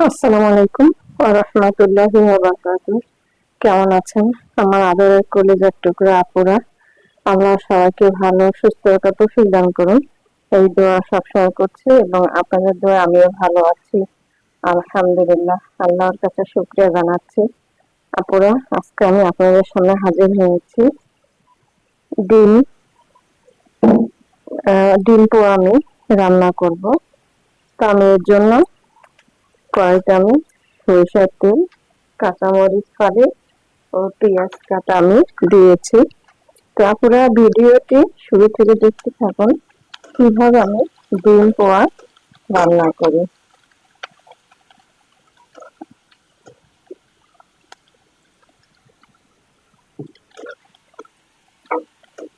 আসসালামু আলাইকুম রহমতুল্লাহ কেমন আছেন? আমার আদরের কলেজের টুকরা আপুরা। আল্লাহ সবাইকে ভালো, সুস্থ রাখা তৌফিক দান করুন। এই দোয়া সবসময় করছি এবং আপনাদের দোয়া আমিও ভালো আছি। আলহামদুলিল্লাহ, আল্লাহর কাছে শুক্রিয়া জানাচ্ছি। আপুরা, আজকে আমি আপনাদের সামনে হাজির হয়েছি। ডিম ডিম পোয়া আমি রান্না করব। তো আমি এর জন্য কড়াইতে আমি সরিষার তেল, কাঁচামরিচ ফালি ও পেঁয়াজ কাটা আমি দিয়েছি। ভিডিওটি শুরু থেকে দেখতে থাকুন, কীভাবে আমি ডিম পোয়া রান্না করি।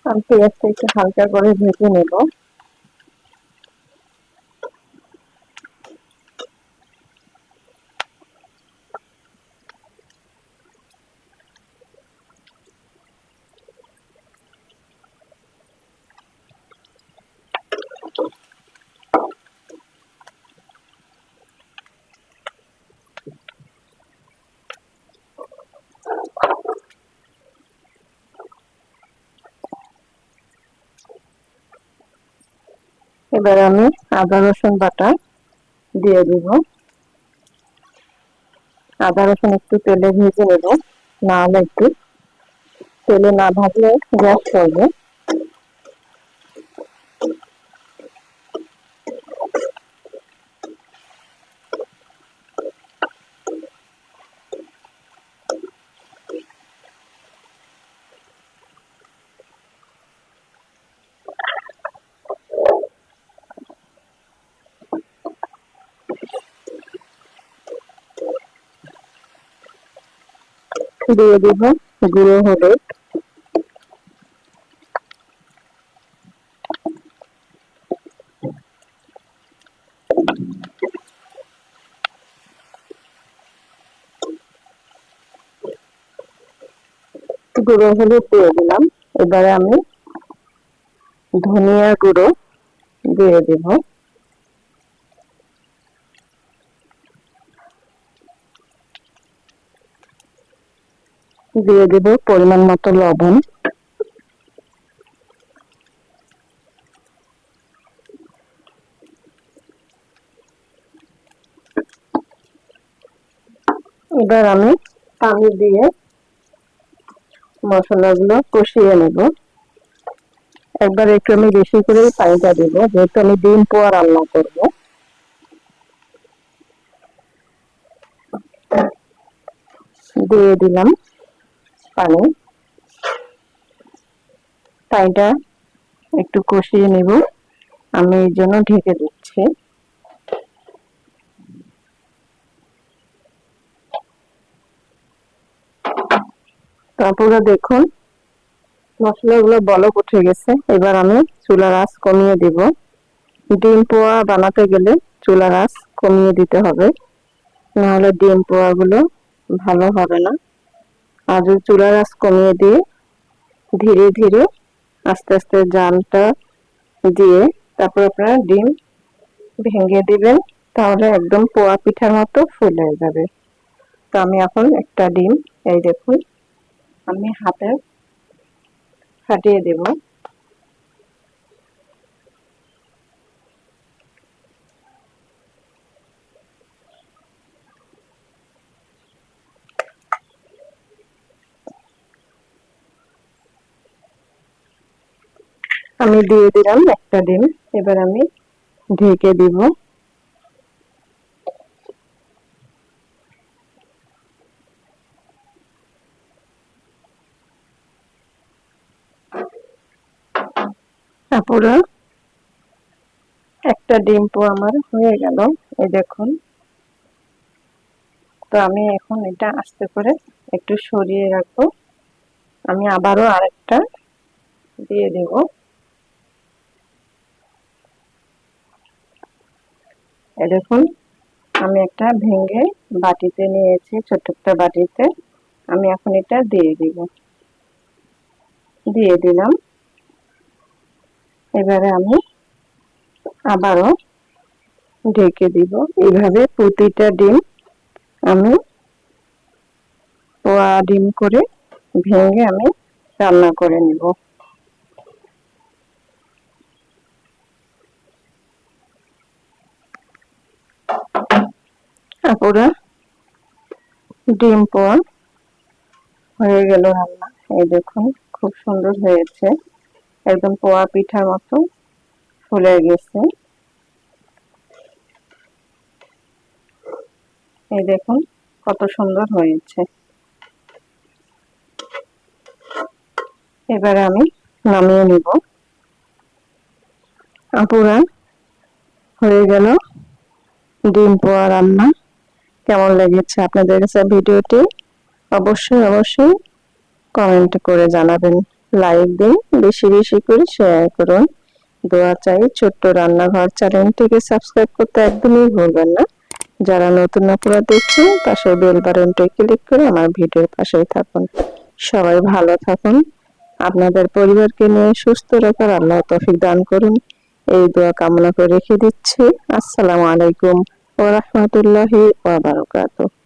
আমি পেঁয়াজটা একটু হালকা করে ভেজে নেব। এবার আমি আদা, রসুন বাটা দিয়ে দিব। আদা, রসুন একটু তেলে ভেজে নেব না হলে একটু তেলে না ভাজলে গ্যাস করবে দিয়ে দিব গুঁড়ো হলুদ। গুঁড়ো হলুদ দিয়ে দিলাম। এবারে আমি ধনিয়া গুঁড়ো দিয়ে দিব। দিয়ে দেব পরিমাণ মতো লবণ। এবার আমি পানি দিয়ে মশলাগুলো কষিয়ে নেব। একবার একটু আমি বেশি করে পানিটা দেব, যেহেতু আমি ডিম পোয়া রান্না করব। দিয়ে দিলাম। পানি। পানিটা একটু কষিয়ে নেব। আমি এই জন্য ঢেকে দিচ্ছি। তারপরে দেখুন, মশলাগুলো বলক উঠে গেছে। এবার আমি চুলার আঁচ কমিয়ে দিব। ডিম পোয়া বানাতে গেলে চুলার আঁচ কমিয়ে দিতে হবে। নাহলে ডিম পোয়াগুলো ভালো হবে না। যদি চুলার আঁচ কমিয়ে দিয়ে ধীরে ধীরে আস্তে আস্তে জালটা দিয়ে তারপর আপনারা ডিম ভেঙে দিবেন, তাহলে একদম পোয়া পিঠার মতো ফুলে যাবে। তো আমি এখন একটা ডিম, এই দেখুন, আমি হাতে ফাটিয়ে দেব। আমি দিয়ে দিলাম একটা ডিম। এবার আমি ঢেকে দিব। তারপরে একটা ডিম পো আমার হয়ে গেল, এই দেখুন। তো আমি এখন এটা আস্তে করে একটু সরিয়ে রাখব। আমি আবারও আরেকটা দিয়ে দেব। দেখুন, আমি একটা ভেঙে বাটিতে নিয়েছি, ছোট্ট একটা বাটিতে। আমি এখন এটা দিয়ে দিব। দিয়ে দিলাম। এবারে আমি আবারও ঢেকে দিব। এইভাবে প্রতিটা ডিম আমি পোয়া ডিম করে ভেঙে আমি রান্না করে নিব। আপুরা ডিম পোয়া হয়ে গেল রান্না। এই দেখুন, খুব সুন্দর হয়েছে। একদম পোয়া পিঠার মতো ফুলে গেছে। এই দেখুন, কত সুন্দর হয়েছে। এবারে আমি নামিয়ে নিব। আপুরা, হয়ে গেল ডিম পোয়া রান্না। কেমন লেগেছে আপনাদের কাছে ভিডিওটি? অবশ্যই অবশ্যই কমেন্ট করে জানাবেন। লাইক দিন, বেশি বেশি করে শেয়ার করুন। দোয়া চাই ছোট্ট রান্নাঘর চ্যানেলটিকে সাবস্ক্রাইব করতে একদমই ভুলবেন না। যারা নতুন আপুরা দেখছেন পাশে বেল বাটনটি ক্লিক করে আমার ভিডিওর পাশেই থাকুন। সবাই ভালো থাকুন। আপনাদের পরিবারকে নিয়ে সুস্থ রাখার আল্লাহ তৌফিক দান করুন। এই দোয়া কামনা করে রেখে দিচ্ছি। আসসালামু আলাইকুম। warahmatullahi wabarakatuh.